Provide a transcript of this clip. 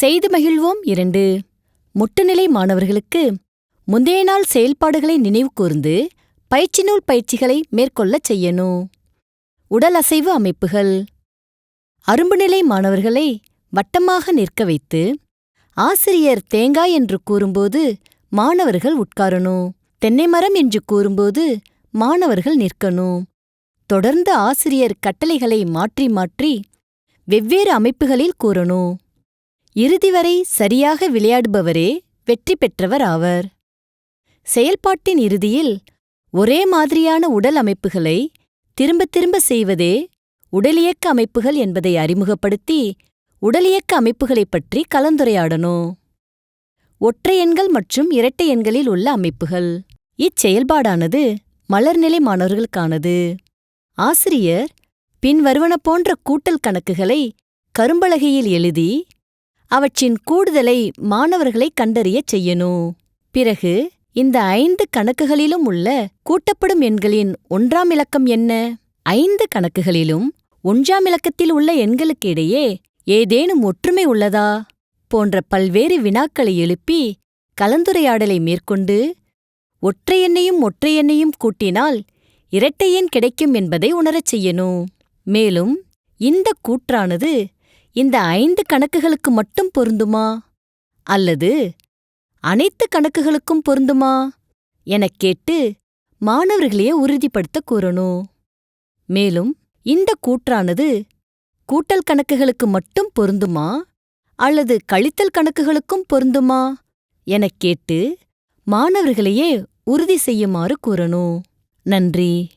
செய்து மகிழ்வோம் இரண்டு. முட்டுநிலை மாணவர்களுக்கு முந்தைய நாள் செயல்பாடுகளை நினைவு கூர்ந்து பயிற்சி நூல் பயிற்சிகளை மேற்கொள்ளச் செய்யணும். உடல் அசைவு அமைப்புகள். அரும்புநிலை மாணவர்களை வட்டமாக நிற்க வைத்து ஆசிரியர் தேங்காய் என்று கூறும்போது மாணவர்கள் உட்காரணும். தென்னை மரம் என்று கூறும்போது மாணவர்கள் நிற்கணும். தொடர்ந்து ஆசிரியர் கட்டளைகளை மாற்றி மாற்றி வெவ்வேறு அமைப்புகளில் கூறணும். இறுதி வரை சரியாக விளையாடுபவரே வெற்றி பெற்றவர் ஆவர் செயல்பாட்டின் இறுதியில் ஒரே மாதிரியான உடல் அமைப்புகளை திரும்பத் திரும்ப செய்வதே உடலியக்க அமைப்புகள் என்பதை அறிமுகப்படுத்தி உடலியக்க அமைப்புகளைப் பற்றி கலந்துரையாடணும். ஒற்றை எண்கள் மற்றும் இரட்டை எண்களில் உள்ள அமைப்புகள். இச்செயல்பாடானது மலர்நிலை மாணவர்களுக்கானது. ஆசிரியர் பின்வருவன போன்ற கூட்டல் கணக்குகளை கரும்பலகையில் எழுதி அவற்றின் கூடுதலை மாணவர்களை கண்டறியச் செய்யணும். பிறகு இந்த ஐந்து கணக்குகளிலும் உள்ள கூட்டப்படும் எண்களின் ஒன்றாம் இலக்கம் என்ன? ஐந்து கணக்குகளிலும் ஒன்றாம் இலக்கத்தில் உள்ள எண்களுக்கு இடையே ஏதேனும் ஒற்றுமை உள்ளதா? போன்ற பல்வேறு வினாக்களை எழுப்பி கலந்துரையாடலை மேற்கொண்டு ஒற்றை எண்ணையும் ஒற்றை எண்ணையும் கூட்டினால் இரட்டை எண் கிடைக்கும் என்பதை உணரச் செய்யணும். மேலும் இந்த கூற்றானது இந்த ஐந்து கணக்குகளுக்கு மட்டும் பொருந்துமா? அல்லது அனைத்து கணக்குகளுக்கும் பொருந்துமா? எனக் கேட்டு மாணவர்களையே உறுதிப்படுத்த கூறணும். மேலும் இந்த கூற்றானது கூட்டல் கணக்குகளுக்கு மட்டும் பொருந்துமா? அல்லது கழித்தல் கணக்குகளுக்கும் பொருந்துமா? எனக் கேட்டு மாணவர்களையே உறுதி செய்யுமாறு கூறணும். நன்றி.